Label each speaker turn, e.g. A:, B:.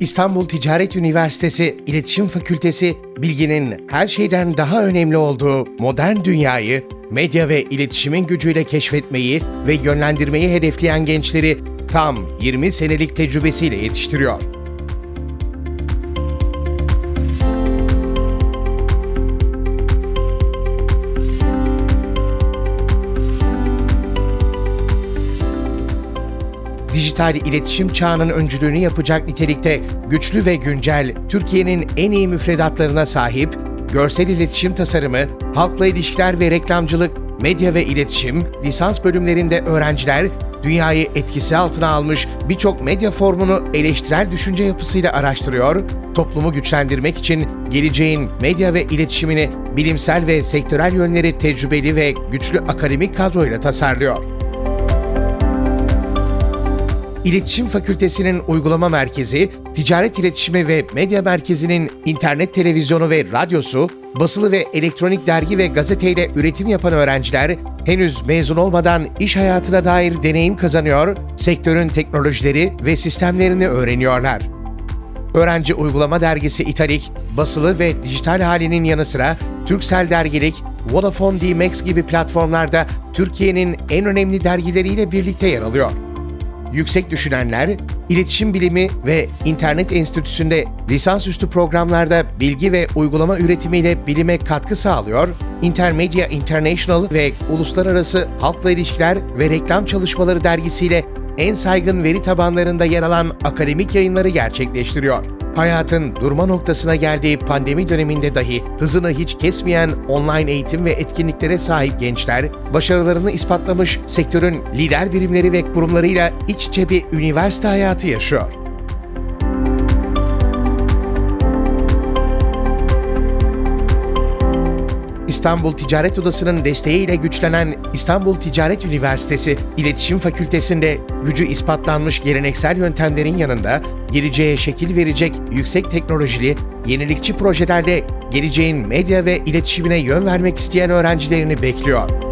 A: İstanbul Ticaret Üniversitesi İletişim Fakültesi bilginin her şeyden daha önemli olduğu modern dünyayı medya ve iletişimin gücüyle keşfetmeyi ve yönlendirmeyi hedefleyen gençleri tam 20 senelik tecrübesiyle yetiştiriyor. Dijital iletişim çağının öncülüğünü yapacak nitelikte güçlü ve güncel, Türkiye'nin en iyi müfredatlarına sahip, görsel iletişim tasarımı, halkla ilişkiler ve reklamcılık, medya ve iletişim, lisans bölümlerinde öğrenciler, dünyayı etkisi altına almış birçok medya formunu eleştirel düşünce yapısıyla araştırıyor, toplumu güçlendirmek için geleceğin medya ve iletişimini bilimsel ve sektörel yönleri tecrübeli ve güçlü akademik kadroyla tasarlıyor. İletişim Fakültesi'nin uygulama merkezi, Ticaret İletişimi ve Medya Merkezi'nin internet televizyonu ve radyosu, basılı ve elektronik dergi ve gazeteyle üretim yapan öğrenciler henüz mezun olmadan iş hayatına dair deneyim kazanıyor, sektörün teknolojileri ve sistemlerini öğreniyorlar. Öğrenci Uygulama Dergisi İtalik, basılı ve dijital halinin yanı sıra Turkcell Dergilik, Vodafone D-Max gibi platformlarda Türkiye'nin en önemli dergileriyle birlikte yer alıyor. Yüksek düşünenler, iletişim bilimi ve internet enstitüsünde lisansüstü programlarda bilgi ve uygulama üretimiyle bilime katkı sağlıyor, Intermedia International ve Uluslararası Halkla İlişkiler ve Reklam Çalışmaları dergisiyle en saygın veri tabanlarında yer alan akademik yayınları gerçekleştiriyor. Hayatın durma noktasına geldiği pandemi döneminde dahi hızını hiç kesmeyen online eğitim ve etkinliklere sahip gençler, başarılarını ispatlamış sektörün lider birimleri ve kurumlarıyla iç içe bir üniversite hayatı yaşıyor. İstanbul Ticaret Odası'nın desteğiyle güçlenen İstanbul Ticaret Üniversitesi İletişim Fakültesi'nde gücü ispatlanmış geleneksel yöntemlerin yanında geleceğe şekil verecek yüksek teknolojili, yenilikçi projelerle geleceğin medya ve iletişimine yön vermek isteyen öğrencilerini bekliyor.